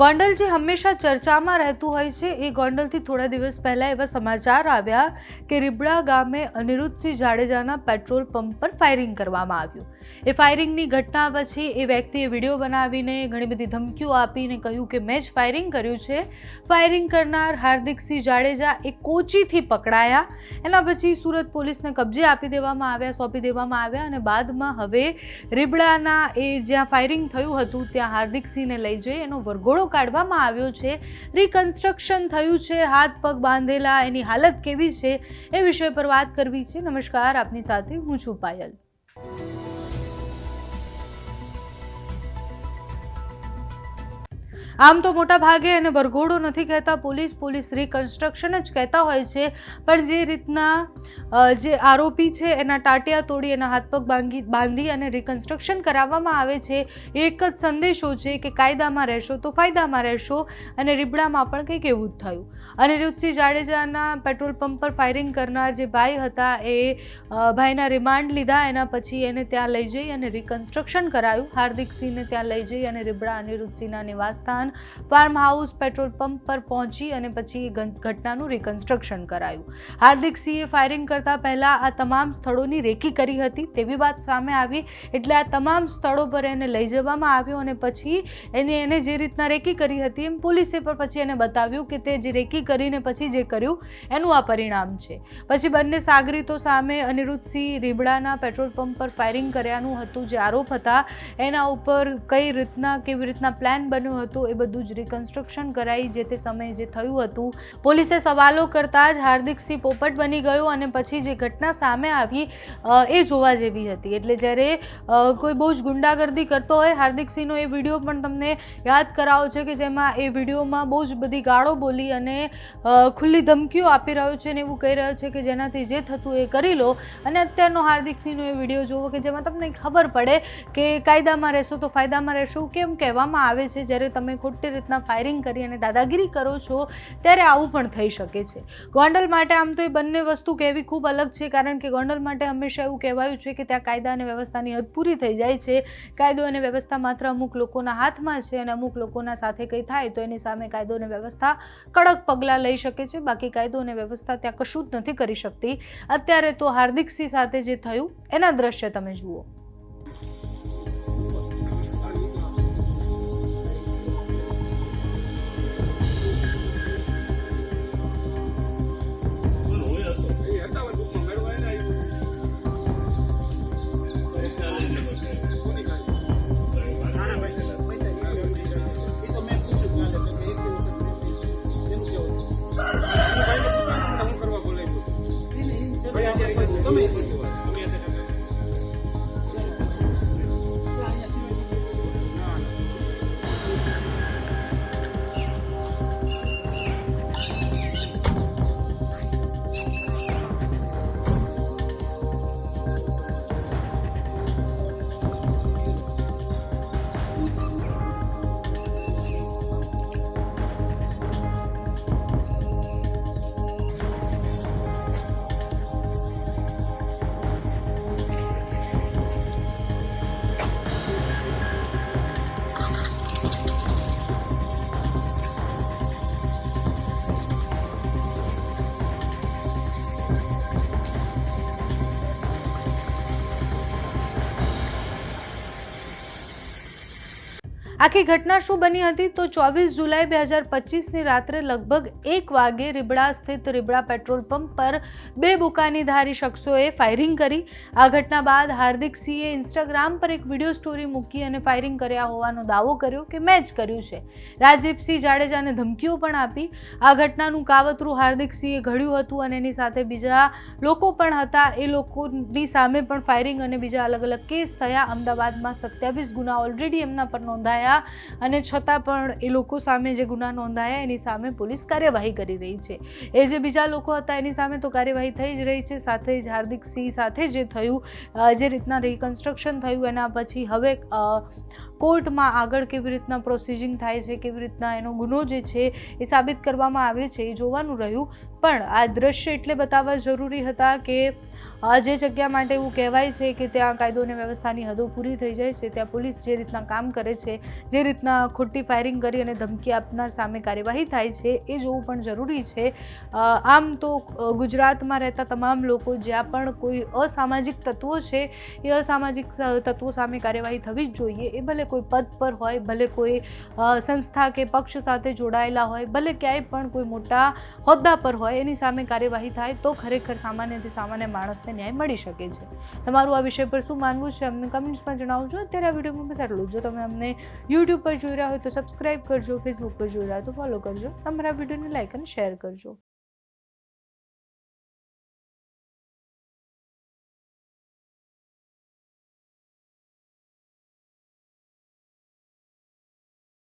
ગોંડલ જે હંમેશા ચર્ચામાં રહેતું હોય છે. એ ગોંડલથી થોડા દિવસ પહેલાં એવા સમાચાર આવ્યા કે રીબડા ગામે અનિરુદ્ધસિંહ જાડેજાના પેટ્રોલ પંપ પર ફાયરિંગ કરવામાં આવ્યું. એ ફાયરિંગની ઘટના પછી એ વ્યક્તિએ વીડિયો બનાવીને ઘણી બધી ધમકીઓ આપીને કહ્યું કે મેં જ ફાયરિંગ કર્યું છે. ફાયરિંગ કરનાર હાર્દિકસિંહ જાડેજા એ કોચીથી પકડાયા. એના પછી સુરત પોલીસને કબજે આપી દેવામાં આવ્યા, સોંપી દેવામાં આવ્યા અને બાદમાં હવે રીબડાના એ જ્યાં ફાયરિંગ થયું હતું, ત્યાં હાર્દિકસિંહને લઈ જઈ એનો વરઘોડો કાઢવામાં આવ્યો છે. રિકન્સ્ટ્રક્શન થયું છે. હાથ પગ બાંધેલા. એની હાલત કેવી છે એ વિષય પર વાત કરવી છે. નમસ્કાર. આપની સાથે હું છું પાયલ. આમ તો મોટા ભાગે એને વરઘોડો નથી કહેતા પોલીસ પોલીસ રિકન્સ્ટ્રક્શન જ કહેતા હોય છે. પણ જે રીતના જે આરોપી છે, એના ટાટિયા તોડી, એના હાથ પગ બાંધી બાંધી અને રિકન્સ્ટ્રક્શન કરાવવામાં આવે છે, એક જ સંદેશો છે કે કાયદામાં રહેશો તો ફાયદામાં રહેશો અને રીબડામાં પણ કંઈક એવું જ થયું. અનિરુદ્ધસિંહ જાડેજાના પેટ્રોલ પંપ પર ફાયરિંગ કરનાર જે ભાઈ હતા એ ભાઈના રિમાન્ડ લીધા, એના પછી એને ત્યાં લઈ જઈ અને રિકન્સ્ટ્રક્શન કરાયું. હાર્દિક સિંહને ત્યાં લઈ જઈ અને રીબડા અનિરુદ્ધસિંહના નિવાસસ્થાન ફાર્મ હાઉસ પેટ્રોલ પંપ પર પહોંચી અને પછી ઘટનાનું રિકન્સ્ટ્રક્શન કરાયું. હાર્દિક સિંહે ફાયરિંગ કરતા પહેલા આ તમામ સ્થળોની રેકી કરી હતી. તેવી વાત સામે આવી એટલે આ તમામ સ્થળો પર એને લઈ જવામાં આવ્યો અને પછી એને એને જે રીતના રેકી કરી હતી એમ પોલીસે પણ પછી એને બતાવ્યું કે તે જે રેકી કરીને પછી જે કર્યું એનું આ પરિણામ છે. પછી બંને સાગરીતો સામે અનિરુદ્ધસિંહ રીબડાના પેટ્રોલ પંપ પર ફાયરિંગ કર્યાનું હતું. જે આરોપ હતા એના ઉપર કઈ રીતના, કેવી રીતના પ્લાન બન્યું હતું એ બધું જ રિકન્સ્ટ્રક્શન કરાઈ જે તે સમયે જે થયું હતું. પોલીસે સવાલો કરતાં જ હાર્દિકસિંહ પોપટ બની ગયો અને પછી જે ઘટના સામે આવી એ જોવા જેવી હતી. એટલે જ્યારે કોઈ બહુ જ ગુંડાગર્દી કરતો હોય હાર્દિકસિંહનો એ વીડિયો પણ તમને યાદ કરાવો છે કે જેમાં એ વિડીયોમાં બહુ જ બધી ગાળો બોલી અને ખુલ્લી ધમકીઓ આપી રહ્યો છે અને એવું કહી રહ્યો છે કે જેનાથી જે થતું એ કરી લો. અને અત્યારનો હાર્દિકસિંહનો એ વીડિયો જોવો કે જેમાં તમને ખબર પડે કે કાયદામાં રહેશો તો ફાયદામાં રહેશો, કેમ કહેવામાં આવે છે? જ્યારે તમે ખોટી રીતના ફાયરિંગ કરી અને દાદાગીરી કરો છો, ત્યારે આવું પણ થઈ શકે છે. ગોંડલ માટે આમ તો એ બંને વસ્તુ કહેવી ખૂબ અલગ છે, કારણ કે ગોંડલ માટે હંમેશા એવું કહેવાયું છે કે ત્યાં કાયદા અને વ્યવસ્થાની હદ પૂરી થઈ જાય છે. કાયદો અને વ્યવસ્થા માત્ર અમુક લોકોના હાથમાં છે અને અમુક લોકોના સાથે કંઈ થાય તો એની સામે કાયદો અને વ્યવસ્થા કડક પગલાં લઈ શકે છે. બાકી કાયદો અને વ્યવસ્થા ત્યાં કશું જ નથી કરી શકતી. અત્યારે તો હાર્દિક સિંહ સાથે જે થયું, એના દ્રશ્ય તમે જુઓ. આખી ઘટના શું બની હતી તો ચોવીસ જુલાઈ બે હજાર પચીસની રાત્રે લગભગ એક વાગે રીબડા સ્થિત રીબડા પેટ્રોલ પંપ પર બે બુકાનીધારી શખ્સોએ ફાયરિંગ કરી. આ ઘટના બાદ હાર્દિક સિંહે ઇન્સ્ટાગ્રામ પર એક વીડિયો સ્ટોરી મૂકી અને ફાયરિંગ કર્યા હોવાનો દાવો કર્યો કે મેં જ કર્યું છે. રાજદીપસિંહ જાડેજાને ધમકીઓ પણ આપી. આ ઘટનાનું કાવતરું હાર્દિક સિંહે ઘડ્યું હતું અને એની સાથે બીજા લોકો પણ હતા. એ લોકોની સામે પણ ફાયરિંગ અને બીજા અલગ અલગ કેસ થયા. અમદાવાદમાં સત્યાવીસ ગુના ઓલરેડી એમના પર નોંધાયા અને છતાં પણ એ લોકો સામે જે ગુના નોંધાયા, એની સામે પોલીસ કાર્યવાહી કરી રહી છે. એ જે બીજા લોકો હતા, એની સામે તો કાર્યવાહી થઈ જ રહી છે. સાથે જ હાર્દિક સિંહ સાથે જે થયું જે રીતના રિકન્સ્ટ્રક્શન થયું, એના પછી હવે કોર્ટમાં આગળ કેવી રીતના પ્રોસિજિંગ થાય છે, કેવી રીતના એનો ગુનો જે છે એ સાબિત કરવામાં આવે છે એ જોવાનું રહ્યું. પણ આ દ્રશ્ય એટલે બતાવવા જરૂરી હતા કે જે જગ્યા માટે એવું કહેવાય છે કે ત્યાં કાયદો અને વ્યવસ્થાની હદો પૂરી થઈ જાય છે, ત્યાં પોલીસ જે રીતના કામ કરે છે, જે રીતના ખોટી ફાયરિંગ કરી અને ધમકી આપનાર સામે કાર્યવાહી થાય છે એ જોવું પણ જરૂરી છે. આમ તો ગુજરાતમાં રહેતા તમામ લોકો જ્યાં પણ કોઈ અસામાજિક તત્વો છે, એ અસામાજિક તત્વો સામે કાર્યવાહી થવી જ જોઈએ, એ ભલે કોઈ પદ પર હોય, ભલે કોઈ સંસ્થા કે પક્ષ સાથે જોડાયેલા હોય, ભલે ક્યાંય પણ કોઈ મોટા હોદ્દા પર હોય, એની સામે કાર્યવાહી થાય, તો ખરેખર સામાન્યથી સામાન્ય માણસને ન્યાય મળી શકે છે. તમારું આ વિષય પર શું માનવું છે, અમને કમેન્ટ્સમાં જણાવજો. અત્યારે આ વિડીયોમાં બસ આટલું જો. તમે અમને યુટ્યુબ પર જોઈ રહ્યા હોય તો સબસ્ક્રાઇબ કરજો ફેસબુક પર જોઈ રહ્યા હોય તો ફોલો કરજો. તમારા વિડીયોને લાઇક અને શેર કરજો.